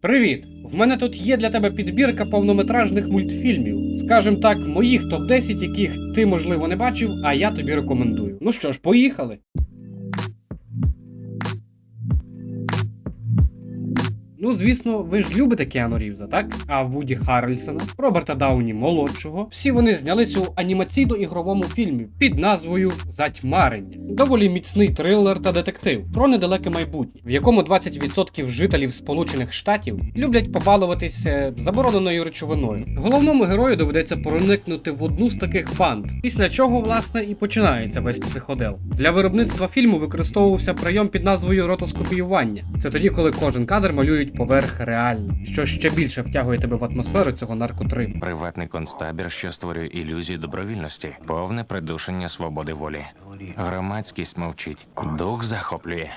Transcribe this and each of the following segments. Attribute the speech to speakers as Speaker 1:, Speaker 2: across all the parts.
Speaker 1: Привіт! В мене тут є для тебе підбірка повнометражних мультфільмів. Скажем так, моїх топ-10, яких ти, можливо, не бачив, а я тобі рекомендую. Ну що ж, поїхали. Ну, звісно, ви ж любите Кіану Рівза, так? А Вуді Харрельсона, Роберта Дауні молодшого. Всі вони знялися у анімаційно-ігровому фільмі під назвою Затьмарення. Доволі міцний трилер та детектив про недалеке майбутнє, в якому 20% жителів Сполучених Штатів люблять побалуватися забороненою речовиною. Головному герою доведеться проникнути в одну з таких банд, після чого, власне, і починається весь психодел. Для виробництва фільму використовувався прийом під назвою ротоскопіювання. Це тоді, коли кожен кадр малюють поверх реально, що ще більше втягує тебе в атмосферу цього наркотриму.
Speaker 2: Приватний концтабір, що створює ілюзію добровільності, повне придушення свободи волі. Громадськість мовчить, дух захоплює.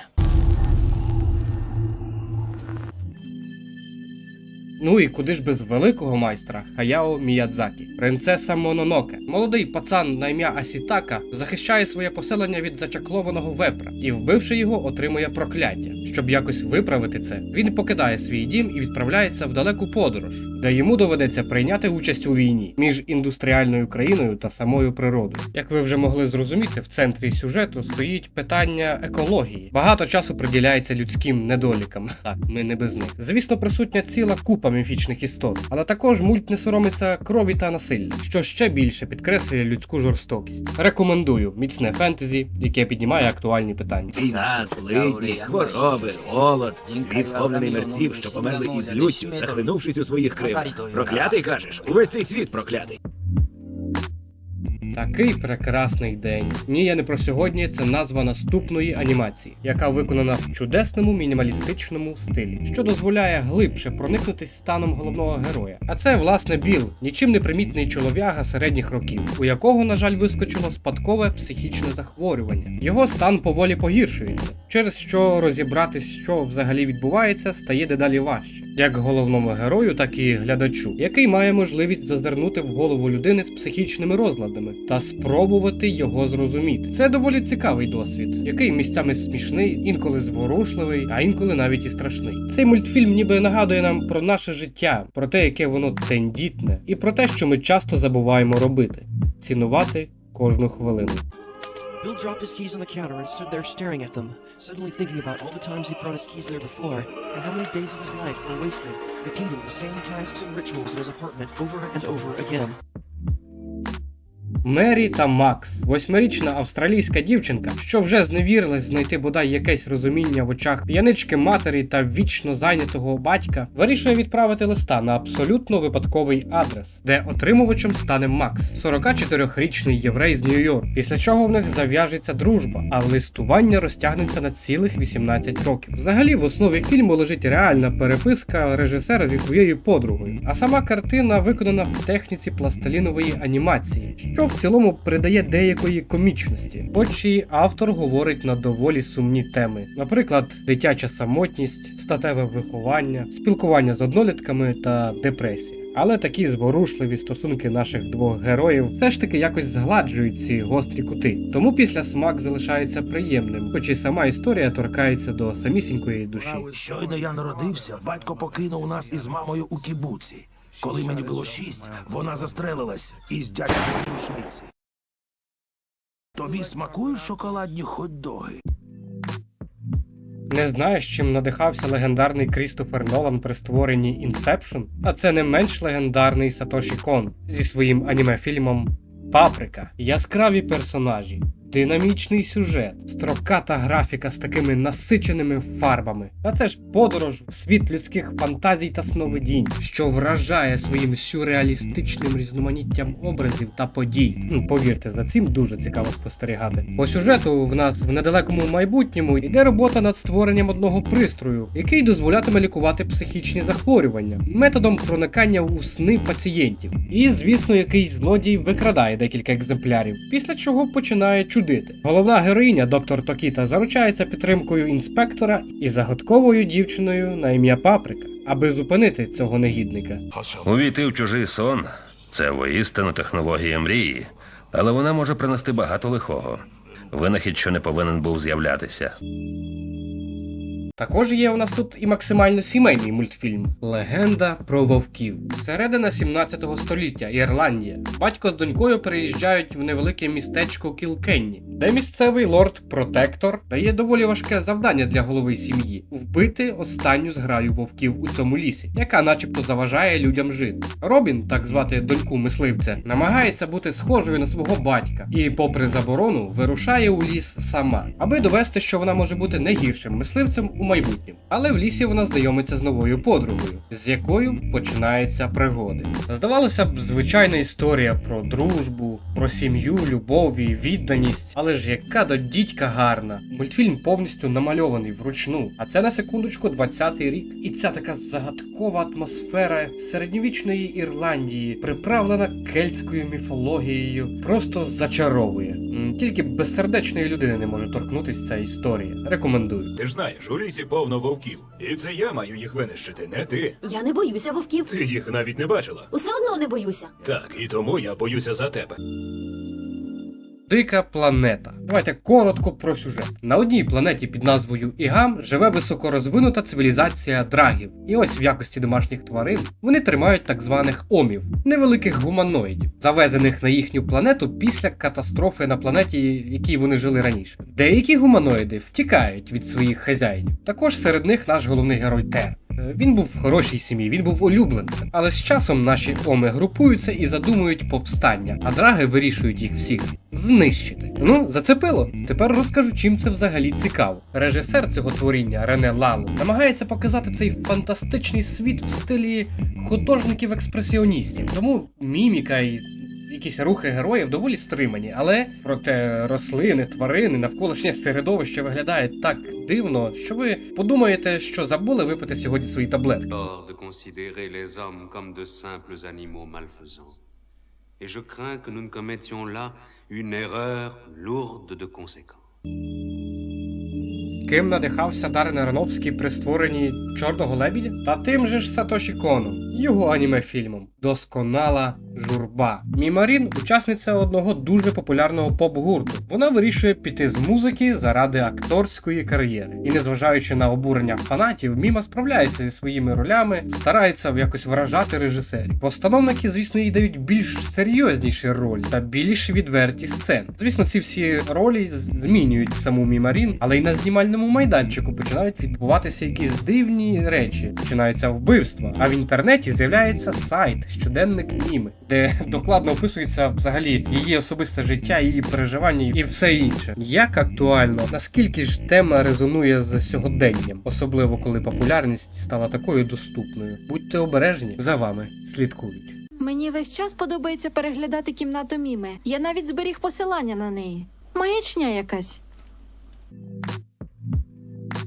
Speaker 1: Ну і куди ж без великого майстра Хаяо Міядзакі. Принцеса Мононоке. Молодий пацан на ім'я Асітака захищає своє поселення від зачаклованого вепра і, вбивши його, отримує прокляття. Щоб якось виправити це, він покидає свій дім і відправляється в далеку подорож, де йому доведеться прийняти участь у війні між індустріальною країною та самою природою. Як ви вже могли зрозуміти, в центрі сюжету стоїть питання екології. Багато часу приділяється людським недолікам. Так, ми не без них. Звісно, присутня ціла купа міфічних істот, але також мульт не соромиться крові та насилля, що ще більше підкреслює людську жорстокість. Рекомендую міцне фентезі, яке піднімає актуальні питання.
Speaker 3: Війна, злидні, хвороби, голод, світ сповнений мерців, що померли із люттю, захлинувшись у своїх кривах. Проклятий кажеш, увесь цей світ проклятий.
Speaker 1: Такий прекрасний день. Ні, я не про сьогодні. Це назва наступної анімації, яка виконана в чудесному мінімалістичному стилі, що дозволяє глибше проникнутись станом головного героя. А це власне Біл, нічим не примітний чолов'яга середніх років, у якого, на жаль, вискочило спадкове психічне захворювання. Його стан поволі погіршується, через що розібратись, що взагалі відбувається, стає дедалі важче, як головному герою, так і глядачу, який має можливість зазирнути в голову людини з психічними розладами та спробувати його зрозуміти. Це доволі цікавий досвід, який місцями смішний, інколи зворушливий, а інколи навіть і страшний. Цей мультфільм ніби нагадує нам про наше життя, про те, яке воно тендітне, і про те, що ми часто забуваємо робити цінувати кожну хвилину.
Speaker 4: Bill dropped his keys on the counter and stood there staring at them, suddenly thinking about all the times he'd thrown his keys there before, and how many days of his life were wasted repeating the same tasks and rituals in his apartment over and over again.
Speaker 1: Мері та Макс, восьмирічна австралійська дівчинка, що вже зневірилась знайти бодай якесь розуміння в очах п'янички матері та вічно зайнятого батька, вирішує відправити листа на абсолютно випадковий адрес, де отримувачем стане Макс, 44-річний єврей з Нью-Йорк. Після чого в них зав'яжеться дружба, а листування розтягнеться на цілих 18 років. Взагалі, в основі фільму лежить реальна переписка режисера зі своєю подругою, а сама картина виконана в техніці пластилінової анімації, що в цілому придає деякої комічності, хоч автор говорить на доволі сумні теми, наприклад, дитяча самотність, статеве виховання, спілкування з однолітками та депресія. Але такі зворушливі стосунки наших двох героїв все ж таки якось згладжують ці гострі кути. Тому після смак залишається приємним, хоч і сама історія торкається до самісінької душі.
Speaker 5: Щойно я народився, батько покинув нас із мамою у кібуці. Коли мені було шість, вона застрелилась із дядькою рушниці. Тобі смакують шоколадні хот-доги?
Speaker 1: Не знаєш, чим надихався легендарний Крістофер Нолан при створенні Інсепшн? А це не менш легендарний Сатоші Кон зі своїм аніме-фільмом Паприка. Яскраві персонажі, динамічний сюжет, строката графіка з такими насиченими фарбами. А це ж подорож в світ людських фантазій та сновидінь, що вражає своїм сюрреалістичним різноманіттям образів та подій. Ну, повірте, за цим дуже цікаво спостерігати. По сюжету в нас в недалекому майбутньому йде робота над створенням одного пристрою, який дозволятиме лікувати психічні захворювання методом проникання у сни пацієнтів. І, звісно, якийсь злодій викрадає декілька екземплярів, після чого починає чудити. Головна героїня, доктор Токіта, заручається підтримкою інспектора і загадковою дівчиною на ім'я Паприка, аби зупинити цього негідника.
Speaker 6: Увійти в чужий сон це воістину технологія мрії, але вона може принести багато лихого. Винахід, що не повинен був з'являтися.
Speaker 1: Також є у нас тут і максимально сімейний мультфільм Легенда про вовків. Середина 17 століття, Ірландія. Батько з донькою переїжджають в невелике містечко Кілкенні, де місцевий лорд Протектор дає доволі важке завдання для голови сім'ї вбити останню зграю вовків у цьому лісі, яка начебто заважає людям жити. Робін, так звати доньку мисливця, намагається бути схожою на свого батька і, попри заборону, вирушає у ліс сама, аби довести, що вона може бути не гіршим мисливцем у майбутньому. Але в лісі вона знайомиться з новою подругою, з якою починаються пригоди. Здавалося б, звичайна історія про дружбу, про сім'ю, любов і відданість. Але ж яка до дідька гарна. Мультфільм повністю намальований вручну. А це на секундочку 20-й рік. І ця така загадкова атмосфера середньовічної Ірландії, приправлена кельтською міфологією, просто зачаровує. Тільки безсердечної людини не може торкнутися ця історія. Рекомендую.
Speaker 3: Ти ж знаєш, у лісі повно вовків. І це я маю їх винищити, не ти.
Speaker 7: Я не боюся вовків.
Speaker 3: Ти їх навіть не бачила.
Speaker 7: Усе одно не боюся.
Speaker 3: Так, і тому я боюся за тебе.
Speaker 1: Дика планета. Давайте коротко про сюжет. На одній планеті під назвою Ігам живе високорозвинута цивілізація драгів. І ось в якості домашніх тварин вони тримають так званих омів, невеликих гуманоїдів, завезених на їхню планету після катастрофи на планеті, якій вони жили раніше. Деякі гуманоїди втікають від своїх хазяїнів. Також серед них наш головний герой Тер. Е, Він був в хорошій сім'ї, він був улюбленцем. Але з часом наші оми групуються і задумують повстання, а драги вирішують їх всіх знищити. Ну, зацепило. Тепер розкажу, чим це взагалі цікаво. Режисер цього творіння Рене Лалу намагається показати цей фантастичний світ в стилі художників-експресіоністів. Тому міміка і. Якісь рухи героїв доволі стримані, але проте рослини, тварини, навколишнє середовище виглядає так дивно, що ви подумаєте, що забули випити сьогодні свої таблетки.
Speaker 8: de considérer les hommes comme de simples animaux malfaisants. Et je crains que nous ne commettions là une erreur lourde de conséquences.
Speaker 1: Ким надихався Дарен Аронофський при створенні Чорного лебідя? Та тим же ж Сатоші Коном, його аніме-фільмом Досконала журба. Мімарін учасниця одного дуже популярного поп-гурту. Вона вирішує піти з музики заради акторської кар'єри. І незважаючи на обурення фанатів, Міма справляється зі своїми ролями, старається якось вражати режисерів. Постановники, звісно, їй дають більш серйозніші ролі та більш відверті сцени. Звісно, ці всі ролі змінюють саму Мімарін, але й на знімальному майданчику починають відбуватися якісь дивні речі. Починаються вбивства. А в інтернеті з'являється сайт щоденник Міми, де докладно описується взагалі її особисте життя, її переживання і все інше. Як актуально, наскільки ж тема резонує з сьогоденням, особливо коли популярність стала такою доступною. Будьте обережні, за вами слідкують.
Speaker 9: Мені весь час подобається переглядати кімнату Міми. Я навіть зберіг посилання на неї. Маячня якась.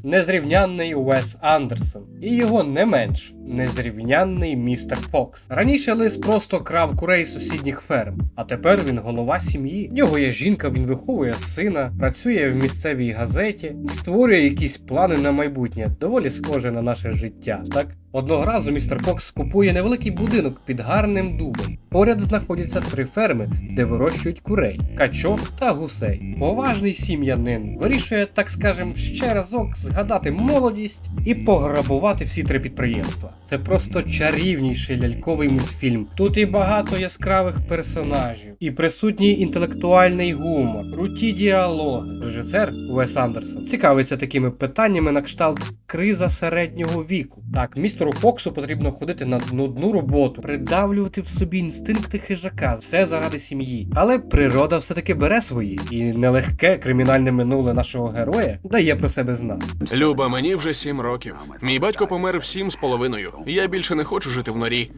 Speaker 1: Незрівнянний Уес Андерсон і його не менш незрівнянний містер Фокс. Раніше лис просто крав курей з сусідніх ферм, а тепер він голова сім'ї. В нього є жінка, він виховує сина, працює в місцевій газеті, створює якісь плани на майбутнє, доволі схоже на наше життя, так? Одного разу містер Фокс купує невеликий будинок під гарним дубом. Поряд знаходяться три ферми, де вирощують курей, качок та гусей. Поважний сім'янин вирішує, так скажем, ще разок згадати молодість і пограбувати всі три підприємства. Це просто чарівніший ляльковий мультфільм. Тут і багато яскравих персонажів, і присутній інтелектуальний гумор, круті діалоги. Режисер Уес Андерсон цікавиться такими питаннями на кшталт криза середнього віку. Так, містеру Фоксу потрібно ходити на нудну роботу, придавлювати в собі інстинкти хижака, все заради сім'ї. Але природа все-таки бере свої, і нелегке кримінальне минуле нашого героя дає про себе знати.
Speaker 10: Люба, мені вже сім років. Мій батько помер в сім з половиною. Я більше не хочу жити в норі.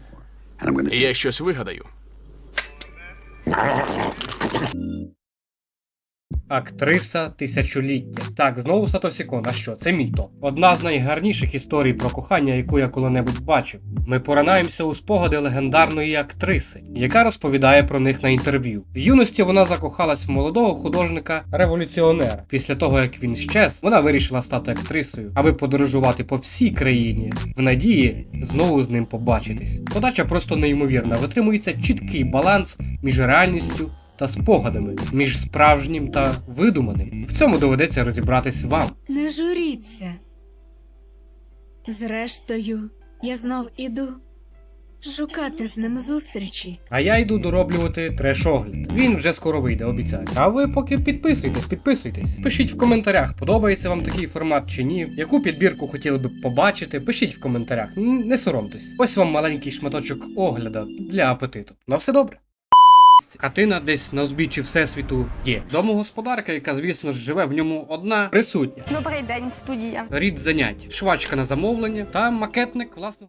Speaker 10: Я щось вигадаю.
Speaker 1: Актриса тисячоліття. Так, знову Сатосі Кон. А що? Це мій топ. Одна з найгарніших історій про кохання, яку я коли-небудь бачив. Ми поранаємося у спогади легендарної актриси, яка розповідає про них на інтерв'ю. В юності вона закохалась в молодого художника-революціонера. Після того, як він щез, вона вирішила стати актрисою, аби подорожувати по всій країні, в надії знову з ним побачитись. Подача просто неймовірна. Витримується чіткий баланс між реальністю та спогадами між справжнім та видуманим. В цьому доведеться розібратись вам.
Speaker 11: Не журіться.
Speaker 9: Зрештою, я знов іду шукати з ним зустрічі.
Speaker 1: А я йду дороблювати треш-огляд. Він вже скоро вийде, обіцяю. А ви поки підписуйтесь, підписуйтесь. Пишіть в коментарях, подобається вам такий формат чи ні. Яку підбірку хотіли би побачити, пишіть в коментарях. Не соромтесь. Ось вам маленький шматочок огляда для апетиту. На все добре. Хатина десь на узбіччі всесвіту є. Домогосподарка, яка, звісно ж, живе в ньому одна, присутня.
Speaker 9: Добрий день, студія.
Speaker 1: Рід занять, швачка на замовлення та макетник власного.